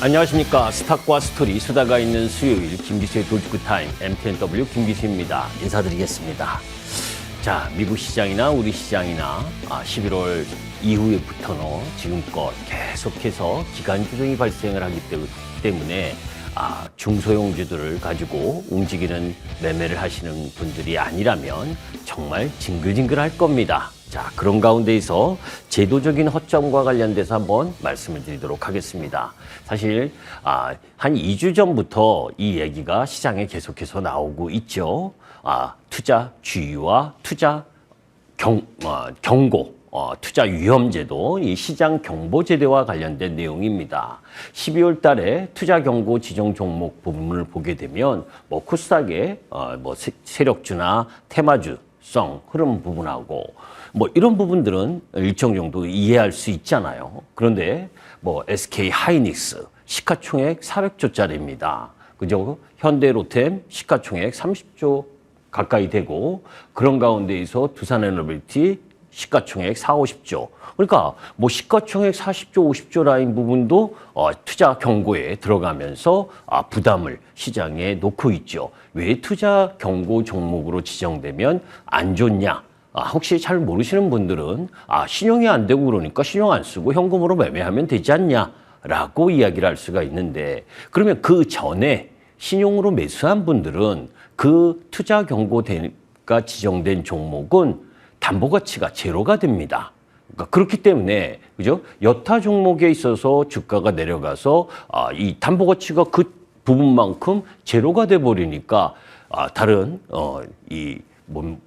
안녕하십니까. 스탁과 스토리, 수다가 있는 수요일 김기수의 돌직구 타임, MTNW 김기수입니다. 인사드리겠습니다. 자, 미국 시장이나 우리 시장이나 아, 11월 이후에부터는 지금껏 계속해서 기간 조정이 발생을 하기 때문- 때문에 아, 중소형주들을 가지고 움직이는 매매를 하시는 분들이 아니라면 정말 징글징글할 겁니다. 자, 그런 가운데에서 제도적인 허점과 관련돼서 한번 말씀을 드리도록 하겠습니다. 사실 아, 한 2주 전부터 이 얘기가 시장에 계속해서 나오고 있죠. 아, 투자 주의와 투자 경, 어, 경고, 어, 투자 위험제도, 이 시장 경보제도와 관련된 내용입니다. 12월 달에 투자 경고 지정 종목 부분을 보게 되면, 뭐, 코스닥의, 어, 뭐, 세- 세력주나 테마주 성 흐름 부분하고, 뭐, 이런 부분들은 일정 정도 이해할 수 있잖아요. 그런데, 뭐, SK 하이닉스, 시가총액 400조짜리입니다. 그죠? 현대로템 시가총액 30조 가까이 되고 그런 가운데에서 두산에너빌티 시가총액 4, 50조. 그러니까 뭐 시가총액 40조, 50조 라인 부분도 어, 투자 경고에 들어가면서 아, 부담을 시장에 놓고 있죠. 왜 투자 경고 종목으로 지정되면 안 좋냐? 아, 혹시 잘 모르시는 분들은 아, 신용이 안 되고 그러니까 신용 안 쓰고 현금으로 매매하면 되지 않냐? 라고 이야기를 할 수가 있는데 그러면 그 전에 신용으로 매수한 분들은 그 투자 경고가 지정된 종목은 담보 가치가 제로가 됩니다. 그러니까 그렇기 때문에 그죠? 여타 종목에 있어서 주가가 내려가서 아, 이 담보 가치가 그 부분만큼 제로가 돼 버리니까 아, 다른 어 이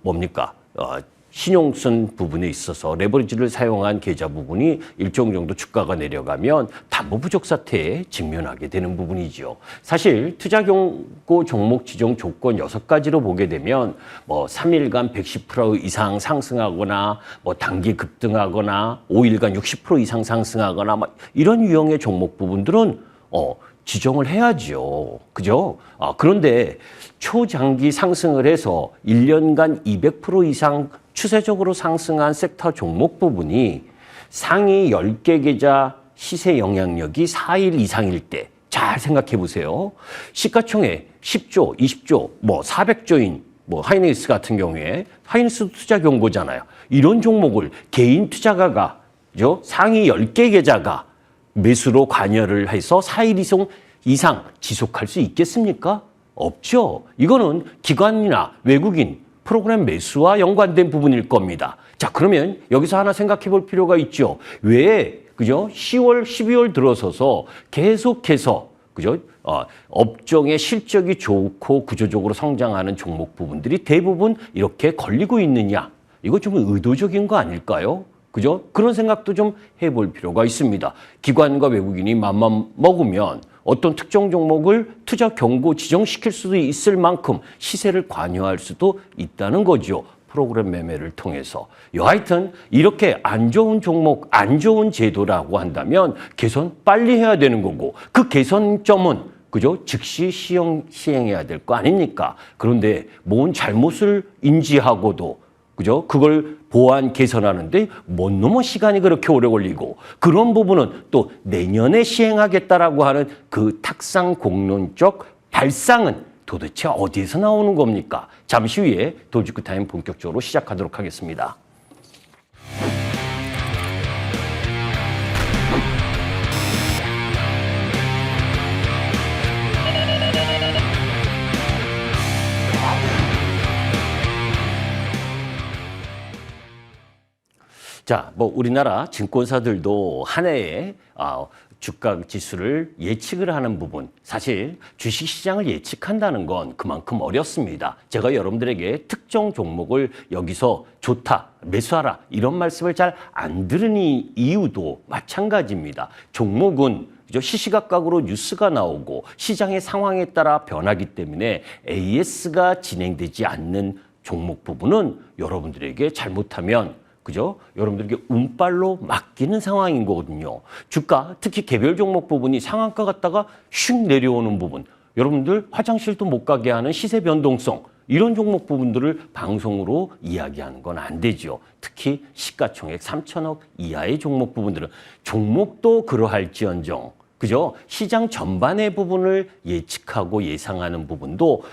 뭡니까? 어, 신용 쓴 부분에 있어서 레버리지를 사용한 계좌 부분이 일정 정도 주가가 내려가면 담보 부족 사태에 직면하게 되는 부분이죠. 사실 투자 경고 종목 지정 조건 여섯 가지로 보게 되면 뭐 3일간 110% 이상 상승하거나 뭐 단기 급등하거나 5일간 60% 이상 상승하거나 막 이런 유형의 종목 부분들은 어 지정을 해야죠. 그죠? 아, 그런데 초장기 상승을 해서 1년간 200% 이상 추세적으로 상승한 섹터 종목 부분이 상위 10개 계좌 시세 영향력이 4일 이상일 때 잘 생각해 보세요. 시가총액 10조, 20조, 뭐 400조인 뭐 하이닉스 같은 경우에 하이닉스 투자 경고잖아요. 이런 종목을 개인 투자가가 죠 상위 10개 계좌가 매수로 관여를 해서 4일 이상, 이상 지속할 수 있겠습니까? 없죠. 이거는 기관이나 외국인 프로그램 매수와 연관된 부분일 겁니다. 자, 그러면 여기서 하나 생각해 볼 필요가 있죠. 왜, 그죠? 10월, 12월 들어서서 계속해서, 그죠? 어, 업종의 실적이 좋고 구조적으로 성장하는 종목 부분들이 대부분 이렇게 걸리고 있느냐? 이거 좀 의도적인 거 아닐까요? 그죠? 그런 생각도 좀 해볼 필요가 있습니다. 기관과 외국인이 맘만 먹으면 어떤 특정 종목을 투자 경고 지정시킬 수도 있을 만큼 시세를 관여할 수도 있다는 거죠. 프로그램 매매를 통해서. 여하튼 이렇게 안 좋은 종목, 안 좋은 제도라고 한다면 개선 빨리 해야 되는 거고 그 개선점은 그죠? 즉시 시행, 시행해야 될 거 아닙니까? 그런데 뭔 잘못을 인지하고도 그죠? 그걸 보완 개선하는데 뭔 놈의 시간이 그렇게 오래 걸리고 그런 부분은 또 내년에 시행하겠다라고 하는 그 탁상 공론적 발상은 도대체 어디에서 나오는 겁니까? 잠시 후에 돌직구 타임 본격적으로 시작하도록 하겠습니다. 자, 뭐 우리나라 증권사들도 한 해에 아, 주가 지수를 예측을 하는 부분, 사실 주식 시장을 예측한다는 건 그만큼 어렵습니다. 제가 여러분들에게 특정 종목을 여기서 좋다, 매수하라 이런 말씀을 잘 안 들으니 이유도 마찬가지입니다. 종목은? 시시각각으로 뉴스가 나오고 시장의 상황에 따라 변하기 때문에 AS가 진행되지 않는 종목 부분은 여러분들에게 잘못하면 그죠? 여러분들에게 운빨로 맡기는 상황인 거거든요. 주가, 특히 개별 종목 부분이 상한가 갔다가 슉 내려오는 부분. 여러분들 화장실도 못 가게 하는 시세 변동성. 이런 종목 부분들을 방송으로 이야기하는 건 안 되죠. 특히 시가총액 3천억 이하의 종목 부분들은 종목도 그러할지언정 그죠? 시장 전반의 부분을 예측하고 예상하는 부분도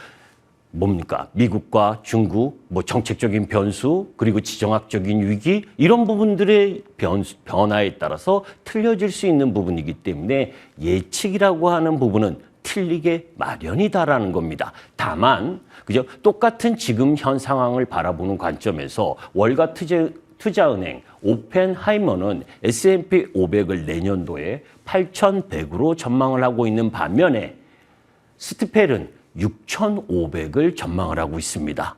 뭡니까? 미국과 중국, 뭐 정책적인 변수, 그리고 지정학적인 위기, 이런 부분들의 변, 변화에 따라서 틀려질 수 있는 부분이기 때문에 예측이라고 하는 부분은 틀리게 마련이다라는 겁니다. 다만, 그죠? 똑같은 지금 현 상황을 바라보는 관점에서 월가 투자, 투자은행 오펜하이머는 S&P 500을 내년도에 8,100으로 전망을 하고 있는 반면에 스티펠은 6,500을 전망을 하고 있습니다.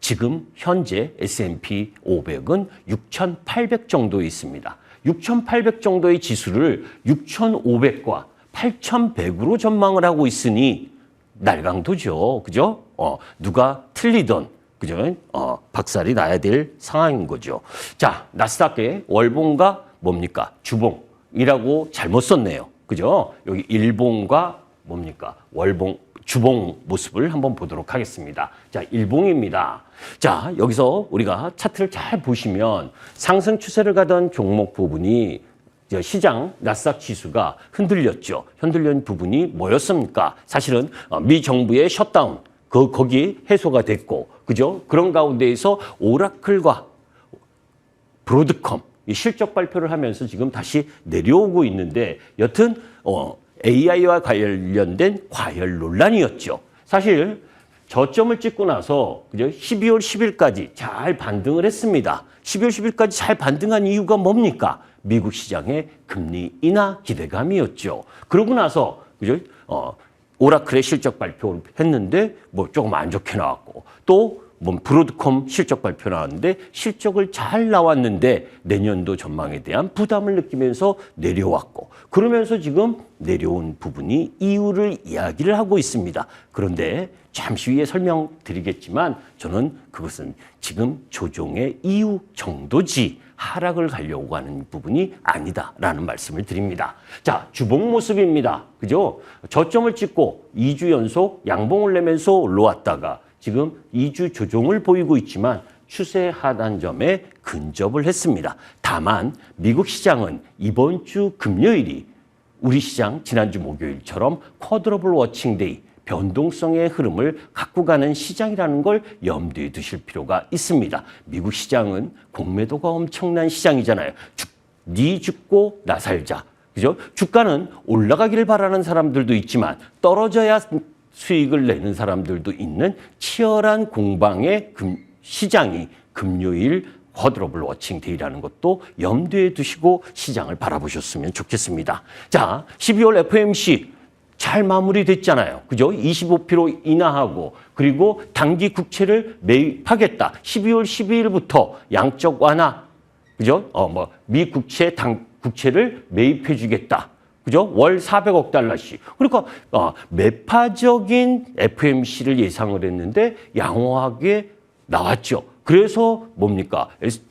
지금 현재 S&P 500은 6,800 정도에 있습니다. 6,800 정도의 지수를 6,500과 8,100으로 전망을 하고 있으니 날강도죠. 그죠? 어, 누가 틀리던 그죠? 어, 박살이 나야 될 상황인 거죠. 자, 나스닥의 월봉과 뭡니까? 주봉이라고 잘못 썼네요. 그죠? 여기 일봉과 뭡니까? 월봉, 주봉 모습을 한번 보도록 하겠습니다. 자, 일봉입니다. 자, 여기서 우리가 차트를 잘 보시면 상승 추세를 가던 종목 부분이 저 시장 나스닥 지수가 흔들렸죠. 흔들린 부분이 뭐였습니까? 사실은 어, 미 정부의 셧다운 그 거기 해소가 됐고 그죠? 그런 가운데에서 오라클과 브로드컴 이 실적 발표를 하면서 지금 다시 내려오고 있는데 여튼 어, AI와 관련된 과열 논란이었죠. 사실 저점을 찍고 나서 그죠? 12월 10일까지 잘 반등을 했습니다. 12월 10일까지 잘 반등한 이유가 뭡니까? 미국 시장의 금리 인하 기대감이었죠. 그러고 나서 그죠? 어, 오라클의 실적 발표를 했는데 뭐 조금 안 좋게 나왔고 또 뭐 브로드컴 실적 발표 나왔는데 실적을 잘 나왔는데 내년도 전망에 대한 부담을 느끼면서 내려왔고 그러면서 지금 내려온 부분이 이유를 이야기를 하고 있습니다. 그런데 잠시 후에 설명드리겠지만 저는 그것은 지금 조정의 이유 정도지 하락을 가려고 하는 부분이 아니다라는 말씀을 드립니다. 자, 주봉 모습입니다. 그죠? 저점을 찍고 2주 연속 양봉을 내면서 올라왔다가 지금 2주 조정을 보이고 있지만 추세 하단점에 근접을 했습니다. 다만 미국 시장은 이번 주 금요일이 우리 시장 지난주 목요일처럼 쿼드러블 워칭데이 변동성의 흐름을 갖고 가는 시장이라는 걸 염두에 두실 필요가 있습니다. 미국 시장은 공매도가 엄청난 시장이잖아요. 죽, 니 죽고 나 살자. 그죠? 주가는 올라가기를 바라는 사람들도 있지만 떨어져야 수익을 내는 사람들도 있는 치열한 공방의 금, 시장이 금요일 쿼드러블 워칭 데이라는 것도 염두에 두시고 시장을 바라보셨으면 좋겠습니다. 자, 12월 FMC 잘 마무리됐잖아요. 그죠? 25% 인하하고 그리고 단기 국채를 매입하겠다. 12월 12일부터 양적 완화. 그죠? 어, 뭐, 미 국채 당 국채를 매입해 주겠다. 그죠? 월 400억 달러씩. 그러니까 어, 매파적인 FMC를 예상을 했는데 양호하게 나왔죠. 그래서 뭡니까?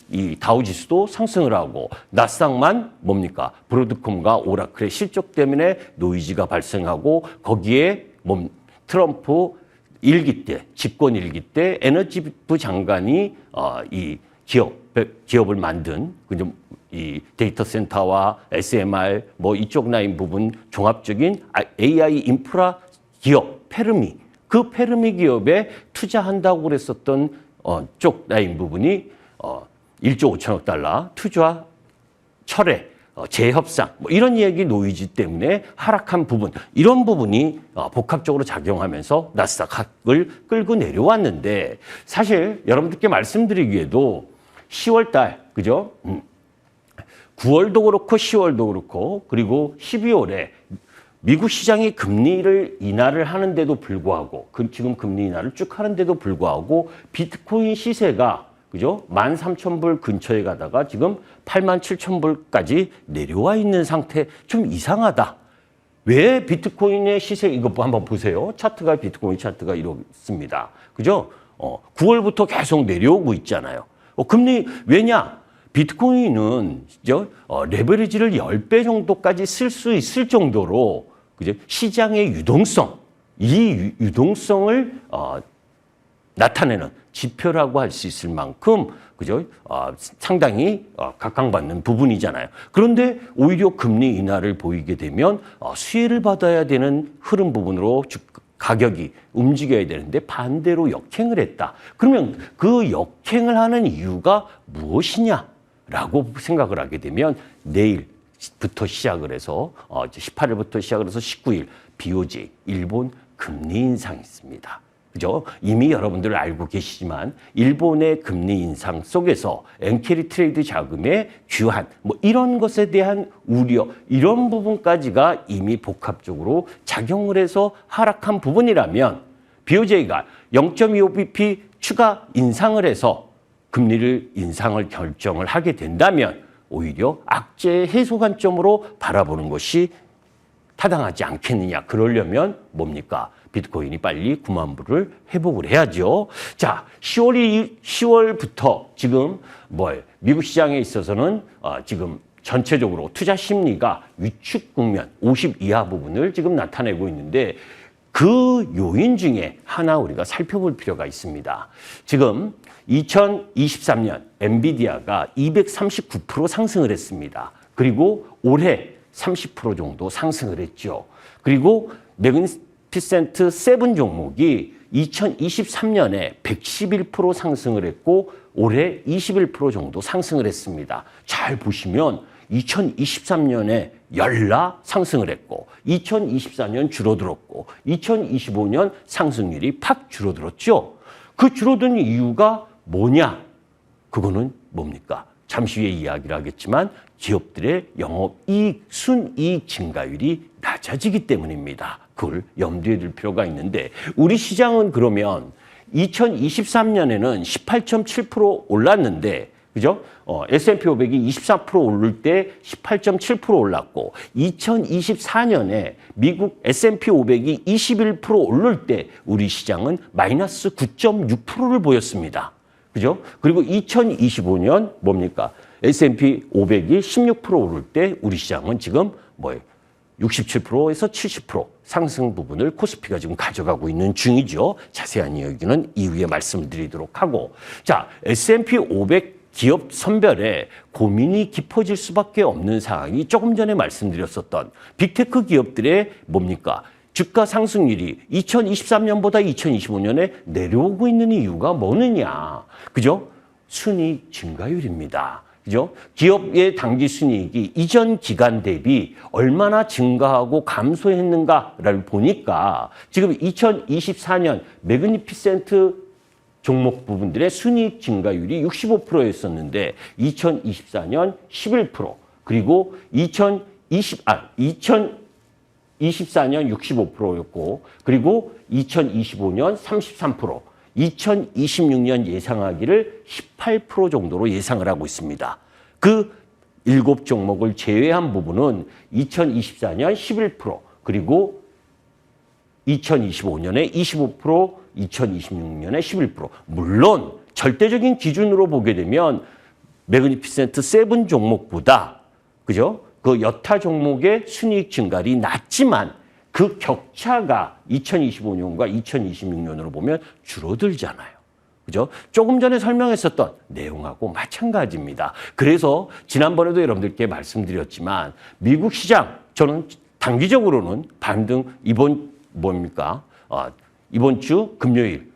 이 다우지수도 상승을 하고 나스닥만 뭡니까? 브로드콤과 오라클의 실적 때문에 노이즈가 발생하고 거기에 몸 트럼프 일기 때 집권 일기 때 에너지부 장관이 어, 이 기업 기업을 만든 그좀 이 데이터 센터와 SMR 뭐 이쪽 라인 부분 종합적인 AI 인프라 기업 페르미 그 페르미 기업에 투자한다고 그랬었던 어, 쪽 라인 부분이 어, 1조 5천억 달러 투자 철회 어, 재협상 뭐 이런 얘기 노이즈 때문에 하락한 부분 이런 부분이 어, 복합적으로 작용하면서 나스닥을 끌고 내려왔는데 사실 여러분들께 말씀드리기에도 10월 달 그죠? 음. 9월도 그렇고 10월도 그렇고 그리고 12월에 미국 시장이 금리를 인하를 하는데도 불구하고 그 지금 금리 인하를 쭉 하는데도 불구하고 비트코인 시세가 그죠? 13,000불 근처에 가다가 지금 87,000불까지 내려와 있는 상태 좀 이상하다. 왜 비트코인의 시세 이거 한번 보세요. 차트가 비트코인 차트가 이렇습니다. 그죠? 어, 9월부터 계속 내려오고 있잖아요. 어, 금리 왜냐? 비트코인은 저 어, 레버리지를 10배 정도까지 쓸 수 있을 정도로 그죠? 시장의 유동성, 이 유, 유동성을 어, 나타내는 지표라고 할 수 있을 만큼 그죠? 어, 상당히 어, 각광받는 부분이잖아요. 그런데 오히려 금리 인하를 보이게 되면 어, 수혜를 받아야 되는 흐름 부분으로 주, 가격이 움직여야 되는데 반대로 역행을 했다. 그러면 그 역행을 하는 이유가 무엇이냐 라고 생각을 하게 되면 내일부터 시작을 해서 어, 이제 18일부터 시작을 해서 19일 BOJ 일본 금리 인상이 있습니다. 그죠? 이미 여러분들 알고 계시지만 일본의 금리 인상 속에서 엔캐리 트레이드 자금의 규한 뭐 이런 것에 대한 우려 이런 부분까지가 이미 복합적으로 작용을 해서 하락한 부분이라면 BOJ가 0.25bp 추가 인상을 해서 금리를 인상을 결정을 하게 된다면 오히려 악재 해소 관점으로 바라보는 것이 타당하지 않겠느냐. 그러려면 뭡니까? 비트코인이 빨리 9만 불을 회복을 해야죠. 자, 10월이 10월부터 지금 뭘 미국 시장에 있어서는 어, 지금 전체적으로 투자 심리가 위축 국면 50 이하 부분을 지금 나타내고 있는데 그 요인 중에 하나 우리가 살펴볼 필요가 있습니다. 지금 2023년 엔비디아가 239% 상승을 했습니다. 그리고 올해 30% 정도 상승을 했죠. 그리고 매그니피센트 세븐 종목이 2023년에 111% 상승을 했고 올해 21% 정도 상승을 했습니다. 잘 보시면 2023년에 열라 상승을 했고 2024년 줄어들었고 2025년 상승률이 팍 줄어들었죠. 그 줄어든 이유가 뭐냐? 그거는 뭡니까? 잠시 후에 이야기를 하겠지만 기업들의 영업이익, 순이익 증가율이 낮아지기 때문입니다. 그걸 염두에 둘 필요가 있는데 우리 시장은 그러면 2023년에는 18.7% 올랐는데 그죠? 어, S&P 500이 24% 오를 때 18.7% 올랐고 2024년에 미국 S&P 500이 21% 오를 때 우리 시장은 마이너스 9.6%를 보였습니다. 그죠? 그리고 2025년 뭡니까? S&P 500이 16% 오를 때 우리 시장은 지금 뭐예요? 67%에서 70% 상승 부분을 코스피가 지금 가져가고 있는 중이죠. 자세한 이야기는 이후에 말씀드리도록 하고 자 S&P 500 기업 선별에 고민이 깊어질 수밖에 없는 상황이 조금 전에 말씀드렸었던 빅테크 기업들의 뭡니까? 주가 상승률이 2023년보다 2025년에 내려오고 있는 이유가 뭐느냐? 그죠? 순이익 증가율입니다. 그죠? 기업의 당기 순이익이 이전 기간 대비 얼마나 증가하고 감소했는가를 보니까 지금 2024년 매그니피센트 종목 부분들의 순이익 증가율이 65%였었는데 2024년 11% 그리고 2020, 아, 2024년 65%였고 그리고 2025년 33% 2026년 예상하기를 18% 정도로 예상을 하고 있습니다. 그 일곱 종목을 제외한 부분은 2024년 11% 그리고 2025년에 25% 2026년에 11%. 물론 절대적인 기준으로 보게 되면 매그니피센트 세븐 종목보다 그죠? 그 여타 종목의 순이익 증가율이 낮지만 그 격차가 2025년과 2026년으로 보면 줄어들잖아요. 그죠? 조금 전에 설명했었던 내용하고 마찬가지입니다. 그래서 지난번에도 여러분들께 말씀드렸지만 미국 시장 저는 단기적으로는 반등 이번 뭡니까? 어, 이번 주 금요일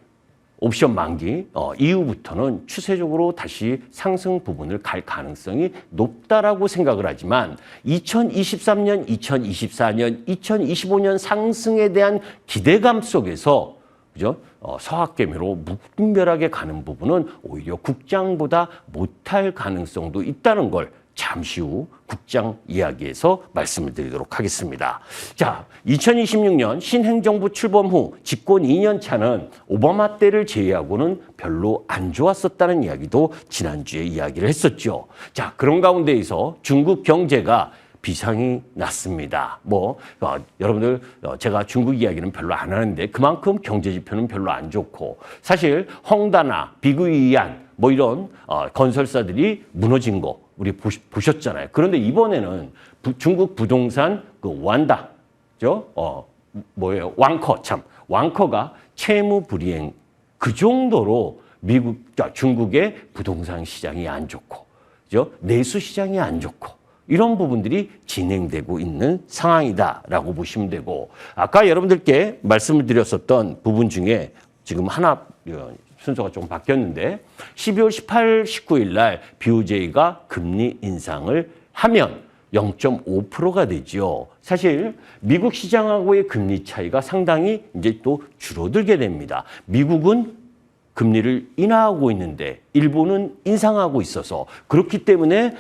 옵션 만기 어, 이후부터는 추세적으로 다시 상승 부분을 갈 가능성이 높다라고 생각을 하지만 2023년, 2024년, 2025년 상승에 대한 기대감 속에서 그죠? 어, 서학개미로 무분별하게 가는 부분은 오히려 국장보다 못할 가능성도 있다는 걸 잠시 후 국장 이야기에서 말씀을 드리도록 하겠습니다. 자, 2026년 신행정부 출범 후 집권 2년 차는 오바마 때를 제외하고는 별로 안 좋았었다는 이야기도 지난주에 이야기를 했었죠. 자, 그런 가운데에서 중국 경제가 비상이 났습니다. 뭐 어, 여러분들 어, 제가 중국 이야기는 별로 안 하는데 그만큼 경제 지표는 별로 안 좋고 사실 헝다나 비구이안 뭐 이런 어, 건설사들이 무너진 거 우리 보셨잖아요. 그런데 이번에는 부, 중국 부동산 그 완다, 죠? 어, 뭐예요? 왕커 참 왕커가 채무 불이행 그 정도로 미국, 아, 중국의 부동산 시장이 안 좋고, 그죠? 내수 시장이 안 좋고, 이런 부분들이 진행되고 있는 상황이다라고 보시면 되고, 아까 여러분들께 말씀을 드렸었던 부분 중에 지금 하나 어, 순서가 좀 바뀌었는데, 12월 18, 19일 날 BOJ가 금리 인상을 하면 0.5%가 되죠. 사실 미국 시장하고의 금리 차이가 상당히 이제 또 줄어들게 됩니다. 미국은 금리를 인하하고 있는데 일본은 인상하고 있어서 그렇기 때문에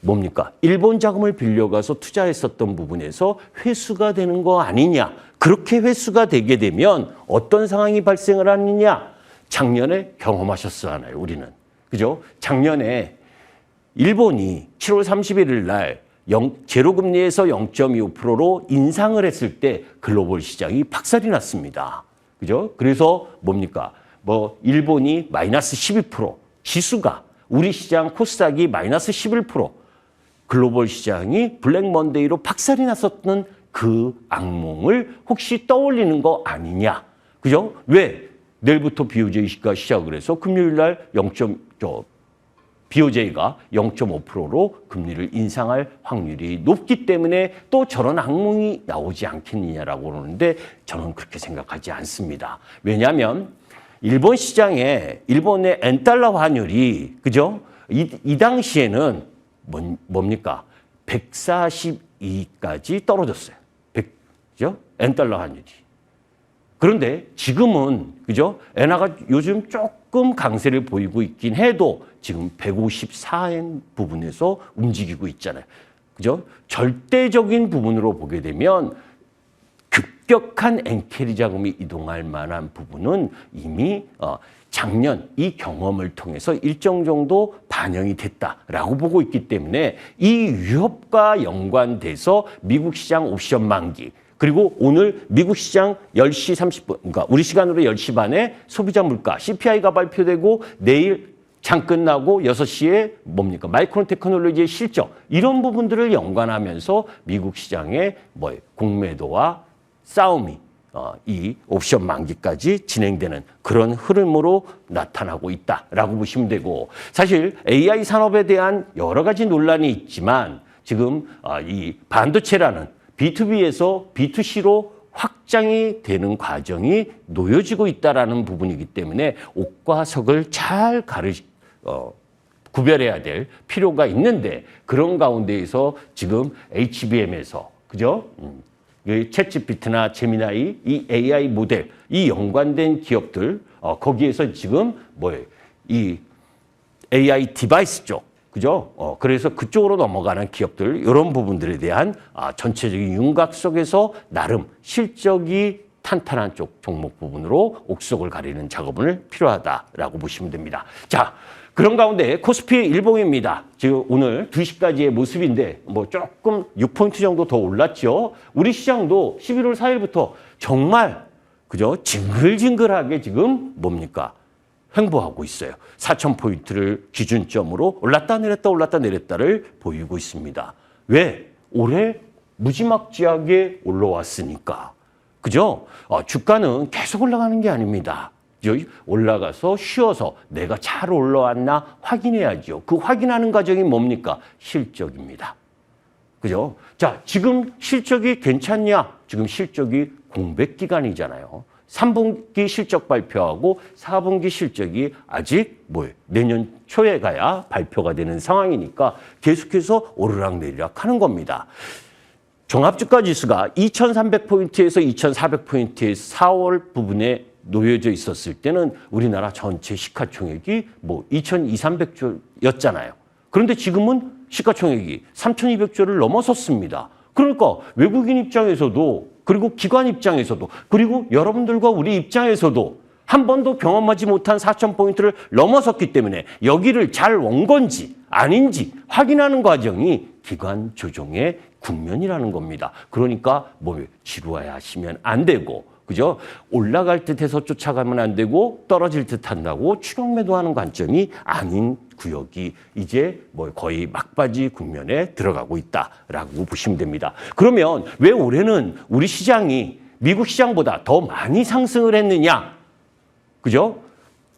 뭡니까? 일본 자금을 빌려가서 투자했었던 부분에서 회수가 되는 거 아니냐? 그렇게 회수가 되게 되면 어떤 상황이 발생을 하느냐? 작년에 경험하셨잖아요, 우리는. 그죠? 작년에 일본이 7월 31일 날 영, 제로금리에서 0.25%로 인상을 했을 때 글로벌 시장이 박살이 났습니다. 그죠? 그래서 뭡니까? 뭐, 일본이 마이너스 12%, 지수가, 우리 시장 코스닥이 마이너스 11%, 글로벌 시장이 블랙 먼데이로 박살이 났었던 그 악몽을 혹시 떠올리는 거 아니냐? 그죠? 왜? 내일부터 BOJ가 시작을 해서 금요일 날 0. 저 BOJ가 0.5%로 금리를 인상할 확률이 높기 때문에 또 저런 악몽이 나오지 않겠느냐라고 그러는데 저는 그렇게 생각하지 않습니다. 왜냐하면 일본 시장에 일본의 엔달러 환율이 그죠? 이, 이 당시에는 뭔, 뭡니까? 142까지 떨어졌어요. 100, 그죠? 엔달러 환율이. 그런데 지금은 그죠? 엔화가 요즘 조금 강세를 보이고 있긴 해도 지금 154엔 부분에서 움직이고 있잖아요. 그죠? 절대적인 부분으로 보게 되면 급격한 엔캐리 자금이 이동할 만한 부분은 이미 어, 작년 이 경험을 통해서 일정 정도 반영이 됐다라고 보고 있기 때문에 이 위협과 연관돼서 미국 시장 옵션 만기 그리고 오늘 미국 시장 10시 30분, 그러니까 우리 시간으로 10시 반에 소비자 물가 CPI가 발표되고 내일 장 끝나고 6시에 뭡니까? 마이크론 테크놀로지의 실적 이런 부분들을 연관하면서 미국 시장의 뭐 공매도와 싸움이 어, 이 옵션 만기까지 진행되는 그런 흐름으로 나타나고 있다라고 보시면 되고 사실 AI 산업에 대한 여러 가지 논란이 있지만 지금 어, 이 반도체라는 B2B에서 B2C로 확장이 되는 과정이 놓여지고 있다라는 부분이기 때문에 옥과 석을 잘 가르 어, 구별해야 될 필요가 있는데 그런 가운데에서 지금 HBM에서 그죠? 음, 이 챗GPT나 제미나이 이 AI 모델 이 연관된 기업들 어, 거기에서 지금 뭐예요? 이 AI 디바이스 쪽 그죠? 어, 그래서 그쪽으로 넘어가는 기업들 이런 부분들에 대한 아, 전체적인 윤곽 속에서 나름 실적이 탄탄한 쪽 종목 부분으로 옥석을 가리는 작업을 필요하다라고 보시면 됩니다. 자, 그런 가운데 코스피 일봉입니다. 지금 오늘 2시까지의 모습인데 뭐 조금 6포인트 정도 더 올랐죠. 우리 시장도 11월 4일부터 정말 그죠? 징글징글하게 지금 뭡니까? 횡보하고 있어요. 4천 포인트를 기준점으로 올랐다 내렸다 올랐다 내렸다를 보이고 있습니다. 왜? 올해 무지막지하게 올라왔으니까. 그죠? 어, 주가는 계속 올라가는 게 아닙니다. 올라가서 쉬어서 내가 잘 올라왔나 확인해야죠. 그 확인하는 과정이 뭡니까? 실적입니다. 그죠? 자, 지금 실적이 괜찮냐? 지금 실적이 공백 기간이잖아요. 3분기 실적 발표하고 4분기 실적이 아직 뭐 내년 초에 가야 발표가 되는 상황이니까 계속해서 오르락내리락 하는 겁니다. 종합주가 지수가 2300포인트에서 2400포인트의 4월 부분에 놓여져 있었을 때는 우리나라 전체 시가총액이 뭐 2200조였잖아요. 그런데 지금은 시가총액이 3200조를 넘어섰습니다. 그러니까 외국인 입장에서도 그리고 기관 입장에서도 그리고 여러분들과 우리 입장에서도 한 번도 경험하지 못한 4,000포인트를 넘어섰기 때문에 여기를 잘 온 건지 아닌지 확인하는 과정이 기관 조정의 국면이라는 겁니다. 그러니까 뭐 지루해 하시면 안 되고 그죠? 올라갈 듯 해서 쫓아가면 안 되고 떨어질 듯 한다고 추격 매도하는 관점이 아닌 구역이 이제 뭐 거의 막바지 국면에 들어가고 있다라고 보시면 됩니다. 그러면 왜 올해는 우리 시장이 미국 시장보다 더 많이 상승을 했느냐? 그죠?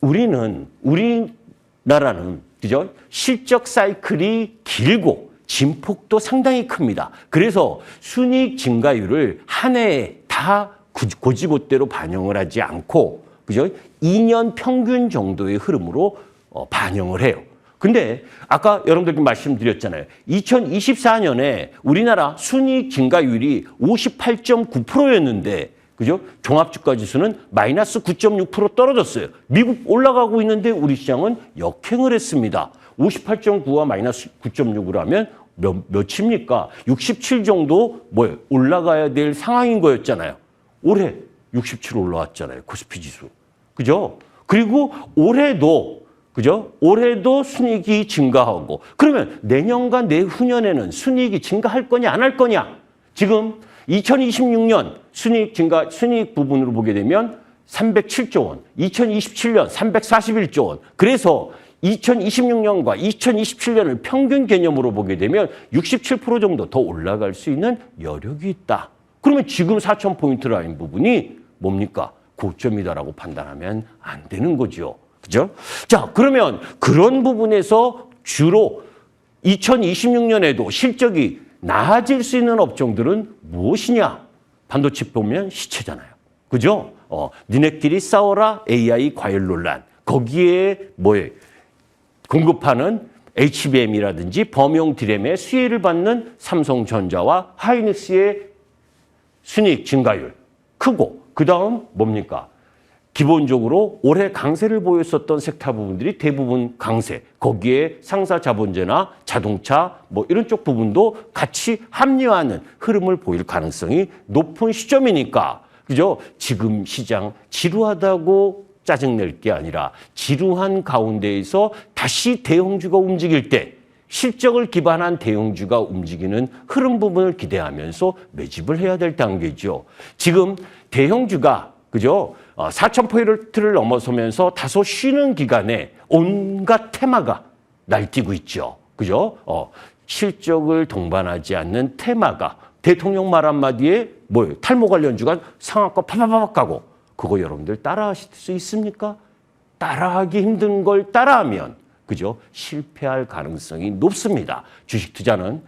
우리는 우리나라는 그죠? 실적 사이클이 길고 진폭도 상당히 큽니다. 그래서 순이익 증가율을 한 해에 다 구- 고지고대로 반영을 하지 않고 그죠? 2년 평균 정도의 흐름으로 어, 반영을 해요. 근데 아까 여러분들께 말씀드렸잖아요. 2024년에 우리나라 순이익 증가율이 58.9%였는데 그죠? 종합주가 지수는 마이너스 9.6% 떨어졌어요. 미국 올라가고 있는데 우리 시장은 역행을 했습니다. 58.9와 마이너스 9.6으로 하면 몇, 몇입니까? 67 정도 뭐예요? 올라가야 될 상황인 거였잖아요. 올해 67 올라왔잖아요. 코스피 지수. 그죠? 그리고 올해도 그죠? 올해도 순이익이 증가하고 그러면 내년과 내후년에는 순이익이 증가할 거냐 안 할 거냐? 지금 2026년 순이익 증가 순이익 부분으로 보게 되면 307조 원, 2027년 341조 원. 그래서 2026년과 2027년을 평균 개념으로 보게 되면 67% 정도 더 올라갈 수 있는 여력이 있다. 그러면 지금 4천 포인트 라인 부분이 뭡니까? 고점이다라고 판단하면 안 되는 거죠. 그죠? 자, 그러면 그런 부분에서 주로 2026년에도 실적이 나아질 수 있는 업종들은 무엇이냐? 반도체 보면 시체잖아요. 그죠? 어, 니네끼리 싸워라 AI 과열 논란. 거기에 뭐에 공급하는 HBM이라든지 범용 디램의 수혜를 받는 삼성전자와 하이닉스의 순이익 증가율 크고 그 다음 뭡니까? 기본적으로 올해 강세를 보였었던 섹터 부분들이 대부분 강세. 거기에 상사 자본재나 자동차 뭐 이런 쪽 부분도 같이 합류하는 흐름을 보일 가능성이 높은 시점이니까 그죠? 지금 시장 지루하다고 짜증낼 게 아니라 지루한 가운데에서 다시 대형주가 움직일 때 실적을 기반한 대형주가 움직이는 흐름 부분을 기대하면서 매집을 해야 될 단계죠. 지금 대형주가 그죠? 어, 4천 포인트를 넘어서면서 다소 쉬는 기간에 온갖 테마가 날뛰고 있죠. 그죠? 어, 실적을 동반하지 않는 테마가 대통령 말 한마디에 뭐예요? 탈모 관련주가 상한가 파파파박 가고 그거 여러분들 따라하실 수 있습니까? 따라하기 힘든 걸 따라하면 그죠? 실패할 가능성이 높습니다. 주식 투자는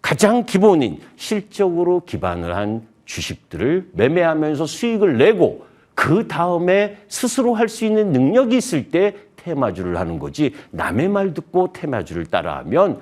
가장 기본인 실적으로 기반을 한 주식들을 매매하면서 수익을 내고 그 다음에 스스로 할 수 있는 능력이 있을 때 테마주를 하는 거지 남의 말 듣고 테마주를 따라하면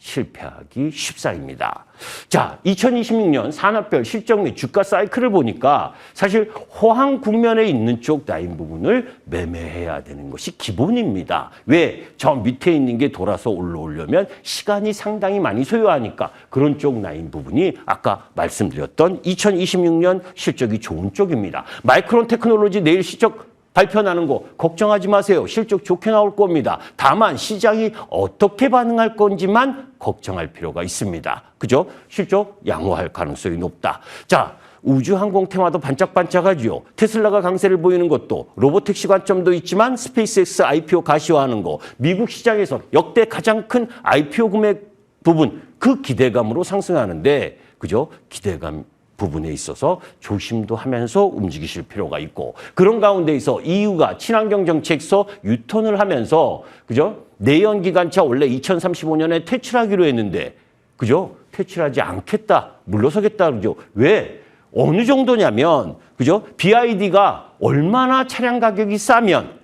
실패하기 쉽사입니다. 자, 2026년 산업별 실적 및 주가 사이클을 보니까 사실 호황 국면에 있는 쪽 라인 부분을 매매해야 되는 것이 기본입니다. 왜? 저 밑에 있는 게 돌아서 올라오려면 시간이 상당히 많이 소요하니까 그런 쪽 라인 부분이 아까 말씀드렸던 2026년 실적이 좋은 쪽입니다. 마이크론 테크놀로지 내일 실적 발표나는 거 걱정하지 마세요. 실적 좋게 나올 겁니다. 다만 시장이 어떻게 반응할 건지만 걱정할 필요가 있습니다. 그죠? 실적 양호할 가능성이 높다. 자, 우주항공 테마도 반짝반짝하지요. 테슬라가 강세를 보이는 것도 로보택시 관점도 있지만 스페이스X IPO 가시화하는 거, 미국 시장에서 역대 가장 큰 IPO 금액 부분 그 기대감으로 상승하는데 그죠? 기대감 부분에 있어서 조심도 하면서 움직이실 필요가 있고 그런 가운데에서 EU가 친환경 정책서 유턴을 하면서 그죠? 내연 기관차 원래 2035년에 퇴출하기로 했는데 그죠? 퇴출하지 않겠다. 물러서겠다 그러죠. 왜? 어느 정도냐면 그죠? BID가 얼마나 차량 가격이 싸면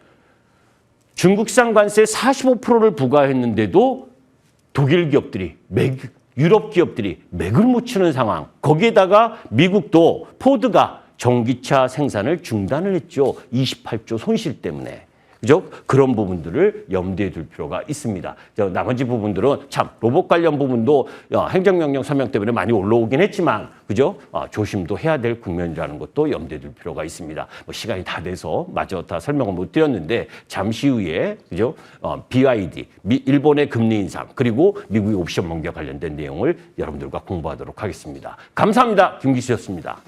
중국산 관세 45%를 부과했는데도 독일 기업들이 맥, 유럽 기업들이 맥을 못 치는 상황. 거기에다가 미국도 포드가 전기차 생산을 중단을 했죠. 28조 손실 때문에. 그죠? 그런 부분들을 염두에 둘 필요가 있습니다. 저 나머지 부분들은 참 로봇 관련 부분도 어, 행정명령 서명 때문에 많이 올라오긴 했지만 그죠? 어, 조심도 해야 될 국면이라는 것도 염두에 둘 필요가 있습니다. 뭐 시간이 다 돼서 마저 다 설명을 못 드렸는데 잠시 후에 그죠? 어, BID 미, 일본의 금리 인상 그리고 미국의 옵션 만기와 관련된 내용을 여러분들과 공부하도록 하겠습니다. 감사합니다. 김기수였습니다.